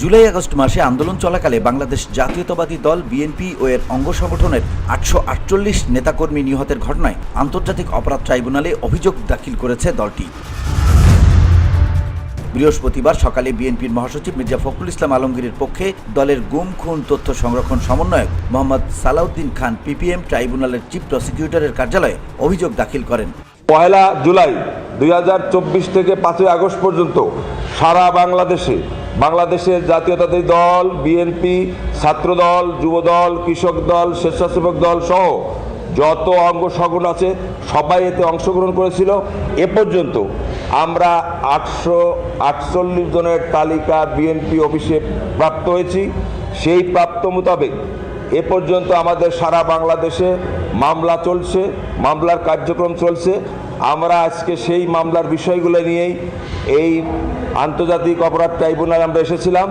July August মাসে আন্দোলন চলাকালে বাংলাদেশ জাতীয়তাবাদী দল, বিএনপি ও এর অঙ্গ সংগঠনের আটশো আটচল্লিশ নেতাকর্মী নিহতের ঘটনায় আন্তর্জাতিক অপরাধ ট্রাইব্যুনালে অভিযোগ দাখিল করেছে দলটি। বৃহস্পতিবার সকালে বিএনপির মহাসচিব মির্জা ফখরুল ইসলাম আলমগীরের পক্ষে দলের গুম, খুন, তথ্য সংরক্ষণ সমন্বয়ক মোহাম্মদ সালাউদ্দিন খান পিপিএম ট্রাইব্যুনালের চিফ প্রসিকিউটরের কার্যালয়ে অভিযোগ দাখিল করেন। পয়লা জুলাই দুই হাজার চব্বিশ থেকে পাঁচই আগস্ট পর্যন্ত সারা বাংলাদেশে বাংলাদেশের জাতীয়তাবাদী দল বিএনপি ছাত্রদল, যুবদল, কৃষক দল, স্বেচ্ছাসেবক দল সহ যত অঙ্গ সংগঠন আছে, সবাই এতে অংশগ্রহণ করেছিল। এ পর্যন্ত আমরা আটশো আটচল্লিশ জনের তালিকা বিএনপি অফিসে প্রাপ্ত হয়েছি। সেই প্রাপ্ত মোতাবেক এ পর্যন্ত আমাদের সারা বাংলাদেশে মামলা চলছে, মামলার কার্যক্রম চলছে। আমরা আজকে সেই মামলার বিষয়গুলো নিয়েই এই আন্তর্জাতিক অপরাধ ট্রাইব্যুনালে আমরা এসেছিলাম।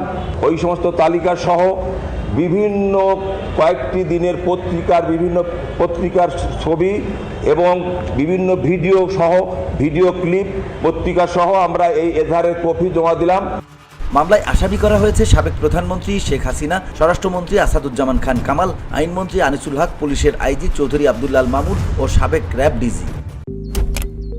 ওই সমস্ত তালিকা সহ বিভিন্ন কয়েকটি দিনের পত্রিকার, বিভিন্ন পত্রিকার ছবি এবং বিভিন্ন ভিডিও সহ, ভিডিও ক্লিপ, পত্রিকা সহ আমরা এই এধারের কপি জমা দিলাম। মামলায় আসামি করা হয়েছে সাবেক প্রধানমন্ত্রী শেখ হাসিনা, স্বরাষ্ট্রমন্ত্রী আসাদুজ্জামান খান কামাল, আইনমন্ত্রী আনিসুল হক, পুলিশের আইজি চৌধুরী আবদুল্লাল মামুন ও সাবেক র্যাব ডিজি।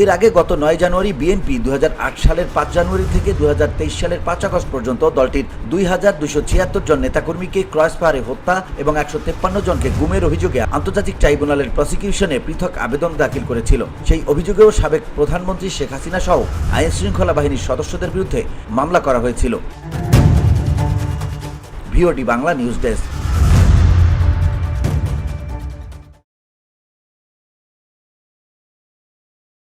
এর আগে গত নয় জানুয়ারি বিএনপি দু হাজার আট সালের পাঁচ জানুয়ারি থেকে দু হাজার তেইশ সালের পাঁচ আগস্ট পর্যন্ত দলটির দুই হাজার দুশো ছিয়াত্তর জন নেতাকর্মীকে ক্রস পাহাড়ে হত্যা এবং একশো তেপ্পান্ন জনকে গুমের অভিযোগে আন্তর্জাতিক ট্রাইব্যুনালের প্রসিকিউশনে পৃথক আবেদন দাখিল করেছিল। সেই অভিযোগেও সাবেক প্রধানমন্ত্রী শেখ হাসিনা সহ আইন শৃঙ্খলা বাহিনীর সদস্যদের বিরুদ্ধে মামলা করা হয়েছিল। VOD Bangla news desk.